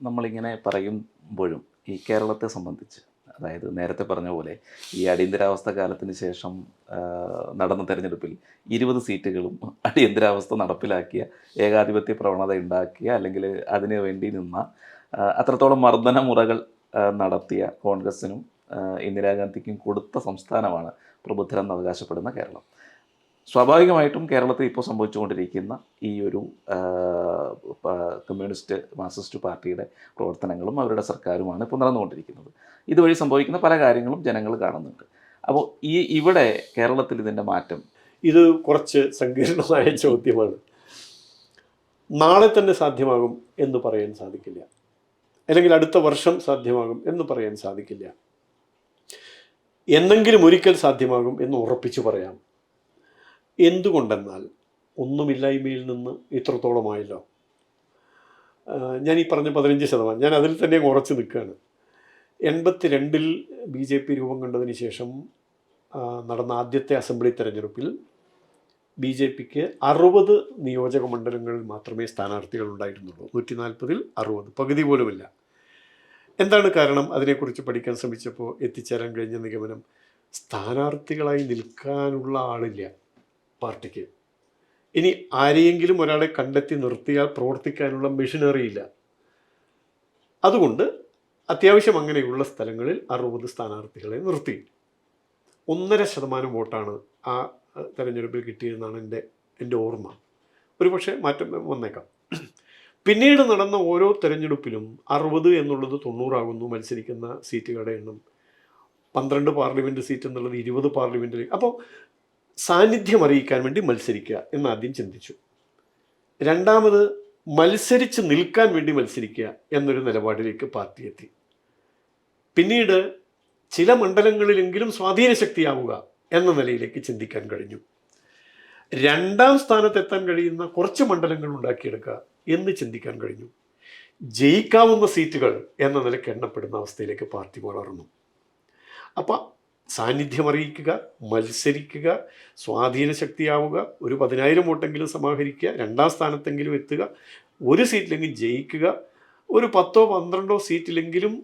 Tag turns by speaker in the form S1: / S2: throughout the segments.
S1: നമ്മളിങ്ങനെ പറയുമ്പോഴും ഈ കേരളത്തെ സംബന്ധിച്ച് അതായത് നേരത്തെ പറഞ്ഞ പോലെ ഈ അടിയന്തരാവസ്ഥ കാലത്തിന് ശേഷം നടന്ന തെരഞ്ഞെടുപ്പിൽ ഇരുപത് സീറ്റുകളും അടിയന്തരാവസ്ഥ നടപ്പിലാക്കിയ ഏകാധിപത്യ പ്രവണത ഉണ്ടാക്കിയ അല്ലെങ്കിൽ അതിനു വേണ്ടി നിന്ന അത്രത്തോളം മർദ്ദന മുറകൾ നടത്തിയ കോൺഗ്രസിനും ഇന്ദിരാഗാന്ധിക്കും കൊടുത്ത സംസ്ഥാനമാണ് പ്രബുദ്ധരെന്ന് അവകാശപ്പെടുന്ന കേരളം. സ്വാഭാവികമായിട്ടും കേരളത്തിൽ ഇപ്പോൾ സംഭവിച്ചുകൊണ്ടിരിക്കുന്ന ഈ ഒരു കമ്മ്യൂണിസ്റ്റ് മാർക്സിസ്റ്റ് പാർട്ടിയുടെ പ്രവർത്തനങ്ങളും അവരുടെ സർക്കാരുമാണ് ഇപ്പോൾ നടന്നുകൊണ്ടിരിക്കുന്നത്. ഇതുവഴി സംഭവിക്കുന്ന പല കാര്യങ്ങളും ജനങ്ങൾ കാണുന്നുണ്ട്. അപ്പോൾ ഈ ഇവിടെ കേരളത്തിൽ ഇതിന്റെ മാറ്റം?
S2: ഇത് കുറച്ച് സങ്കീർണമായ ചോദ്യമാണ്. നാളെ തന്നെ സാധ്യമാകും എന്ന് പറയാൻ സാധിക്കില്ല. അല്ലെങ്കിൽ അടുത്ത വർഷം സാധ്യമാകും എന്ന് പറയാൻ സാധിക്കില്ല. എന്നെങ്കിലും ഒരിക്കൽ സാധ്യമാകും എന്ന് ഉറപ്പിച്ചു പറയാം. എന്തുകൊണ്ടെന്നാൽ ഒന്നുമില്ലായ്മയിൽ നിന്ന് ഇത്രത്തോളമായല്ലോ? ഞാൻ ഈ പറഞ്ഞ പതിനഞ്ച് ശതമാനം ഞാൻ അതിൽ തന്നെ ഉറച്ചു നിൽക്കുകയാണ്. എൺപത്തി രണ്ടിൽ ബി ജെ പി രൂപം കണ്ടതിന് ശേഷം നടന്ന ആദ്യത്തെ അസംബ്ലി തെരഞ്ഞെടുപ്പിൽ ബി ജെ പിക്ക് അറുപത് നിയോജക മണ്ഡലങ്ങളിൽ മാത്രമേ സ്ഥാനാർത്ഥികൾ ഉണ്ടായിരുന്നുള്ളൂ. നൂറ്റി നാൽപ്പതിൽ അറുപത് പകുതി പോലുമില്ല. എന്താണ് കാരണം അതിനെക്കുറിച്ച് പഠിക്കാൻ ശ്രമിച്ചപ്പോൾ എത്തിച്ചേരാൻ കഴിഞ്ഞ നിഗമനം? സ്ഥാനാർത്ഥികളായി നിൽക്കാനുള്ള ആളില്ല. പാർട്ടിക്ക്. ഇനി ആരെയെങ്കിലും ഒരാളെ കണ്ടെത്തി നിർത്തിയാൽ പ്രവർത്തിക്കാനുള്ള മെഷീനറി ഇല്ല. അതുകൊണ്ട് അത്യാവശ്യം അങ്ങനെയുള്ള സ്ഥലങ്ങളിൽ അറുപത് സ്ഥാനാർത്ഥികളെ നിർത്തി. ഒന്നര ശതമാനം വോട്ടാണ് ആ തെരഞ്ഞെടുപ്പിൽ കിട്ടിയതെന്നാണ് എന്റെ എന്റെ ഓർമ്മ. ഒരുപക്ഷെ മാറ്റം വന്നേക്കാം. പിന്നീട് നടന്ന ഓരോ തെരഞ്ഞെടുപ്പിലും അറുപത് എന്നുള്ളത് തൊണ്ണൂറാകുന്നു മത്സരിക്കുന്ന സീറ്റുകളുടെ എണ്ണം. പന്ത്രണ്ട് പാർലമെന്റ് സീറ്റ് എന്നുള്ളത് ഇരുപത് പാർലമെന്റിലേക്ക് അപ്പോൾ സാന്നിധ്യം അറിയിക്കാൻ വേണ്ടി മത്സരിക്കുക എന്ന് ആദ്യം ചിന്തിച്ചു. രണ്ടാമത് മത്സരിച്ച് നിൽക്കാൻ വേണ്ടി മത്സരിക്കുക എന്നൊരു നിലപാടിലേക്ക് പാർട്ടി എത്തി. പിന്നീട് ചില മണ്ഡലങ്ങളിലെങ്കിലും സ്വാധീന ശക്തിയാവുക എന്ന നിലയിലേക്ക് ചിന്തിക്കാൻ കഴിഞ്ഞു. രണ്ടാം സ്ഥാനത്തെത്താൻ കഴിയുന്ന കുറച്ച് മണ്ഡലങ്ങൾ ഉണ്ടാക്കിയെടുക്കുക എന്ന് ചിന്തിക്കാൻ കഴിഞ്ഞു. ജയിക്കാവുന്ന സീറ്റുകൾ എന്ന നിലയ്ക്ക് എണ്ണപ്പെടുന്ന അവസ്ഥയിലേക്ക് പാർട്ടി വളർന്നു. അപ്പം സാന്നിധ്യം അറിയിക്കുക മത്സരിക്കുക സ്വാധീന ശക്തിയാവുക ഒരു പതിനായിരം വോട്ടെങ്കിലും സമാഹരിക്കുക രണ്ടാം സ്ഥാനത്തെങ്കിലും എത്തുക ഒരു സീറ്റിലെങ്കിലും ജയിക്കുക ഒരു പത്തോ പന്ത്രണ്ടോ സീറ്റിലെങ്കിലും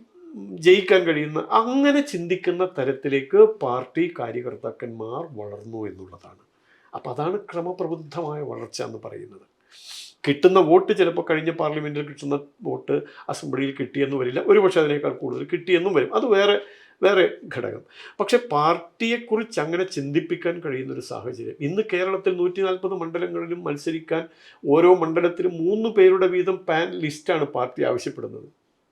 S2: ജയിക്കാൻ കഴിയുന്ന അങ്ങനെ ചിന്തിക്കുന്ന തരത്തിലേക്ക് പാർട്ടി കാര്യകർത്താക്കന്മാർ വളർന്നു എന്നുള്ളതാണ്. അപ്പം അതാണ് ക്രമപ്രബുദ്ധമായ വളർച്ച എന്ന് പറയുന്നത്. കിട്ടുന്ന വോട്ട് ചിലപ്പോൾ കഴിഞ്ഞ പാർലമെന്റിൽ കിട്ടുന്ന വോട്ട് അസംബ്ലിയിൽ കിട്ടിയെന്ന് വരില്ല ഒരുപക്ഷെ അതിനേക്കാൾ കൂടുതൽ കിട്ടിയെന്നും വരും. അത് വേറെ വേറെ ഘടകം. പക്ഷെ പാർട്ടിയെക്കുറിച്ച് അങ്ങനെ ചിന്തിപ്പിക്കാൻ കഴിയുന്ന ഒരു സാഹചര്യം. ഇന്ന് കേരളത്തിൽ നൂറ്റി നാൽപ്പത് മണ്ഡലങ്ങളിലും മത്സരിക്കാൻ ഓരോ മണ്ഡലത്തിലും മൂന്ന് പേരുടെ വീതം പാൻ ലിസ്റ്റാണ് പാർട്ടി ആവശ്യപ്പെടുന്നത്.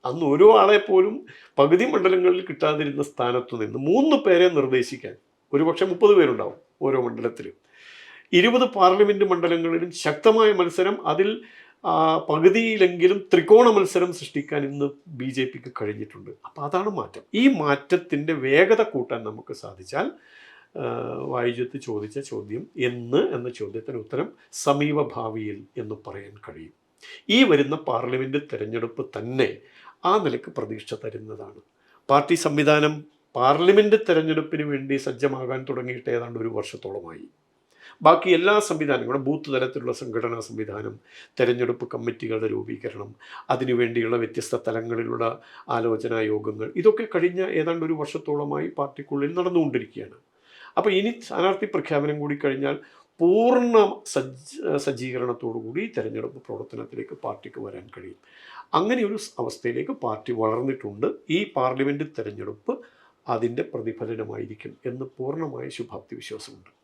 S2: അന്ന് ഓരോ ആളെ പോലും പകുതി മണ്ഡലങ്ങളിൽ കിട്ടാതിരുന്ന സ്ഥാനത്തു നിന്ന് മൂന്ന് പേരെ നിർദ്ദേശിക്കാൻ ഒരുപക്ഷെ മുപ്പത് പേരുണ്ടാവും ഓരോ മണ്ഡലത്തിലും. ഇരുപത് പാർലമെന്റ് മണ്ഡലങ്ങളിലും ശക്തമായ മത്സരം അതിൽ പകുതിയിലെങ്കിലും ത്രികോണ മത്സരം സൃഷ്ടിക്കാൻ ഇന്ന് ബി ജെ പിക്ക് കഴിഞ്ഞിട്ടുണ്ട്. അപ്പോൾ അതാണ് മാറ്റം. ഈ മാറ്റത്തിന്റെ വേഗത കൂട്ടാൻ നമുക്ക് സാധിച്ചാൽ വായുജത്ത് ചോദിച്ച ചോദ്യം എന്ന് എന്ന ചോദ്യത്തിന് ഉത്തരം സമീപഭാവിയിൽ എന്ന് പറയാൻ കഴിയും. ഈ വരുന്ന പാർലമെന്റ് തിരഞ്ഞെടുപ്പ് തന്നെ ആ നിലയ്ക്ക് പ്രതീക്ഷ തരുന്നതാണ്. പാർട്ടി സംവിധാനം പാർലമെന്റ് തിരഞ്ഞെടുപ്പിന് വേണ്ടി സജ്ജമാകാൻ തുടങ്ങിയിട്ട് ഏതാണ്ട് ഒരു വർഷത്തോളമായി. ബാക്കി എല്ലാ സംവിധാനങ്ങളും ബൂത്ത് തലത്തിലുള്ള സംഘടനാ സംവിധാനം തെരഞ്ഞെടുപ്പ് കമ്മിറ്റികളുടെ രൂപീകരണം അതിനുവേണ്ടിയുള്ള വ്യത്യസ്ത തലങ്ങളിലുള്ള ആലോചനാ യോഗങ്ങൾ ഇതൊക്കെ കഴിഞ്ഞ ഏതാണ്ട് ഒരു വർഷത്തോളമായി പാർട്ടിക്കുള്ളിൽ നടന്നുകൊണ്ടിരിക്കുകയാണ്. അപ്പോൾ ഇനി സ്ഥാനാർത്ഥി പ്രഖ്യാപനം കൂടി കഴിഞ്ഞാൽ പൂർണ സജ്ജ സജ്ജീകരണത്തോടുകൂടി തെരഞ്ഞെടുപ്പ് പ്രവർത്തനത്തിലേക്ക് പാർട്ടിക്ക് വരാൻ കഴിയും. അങ്ങനെ ഒരു അവസ്ഥയിലേക്ക് പാർട്ടി വളർന്നിട്ടുണ്ട്. ഈ പാർലമെന്റ് തെരഞ്ഞെടുപ്പ് അതിന്റെ പ്രതിഫലനമായിരിക്കും എന്ന് പൂർണമായ ശുഭാപ്തി വിശ്വാസമുണ്ട്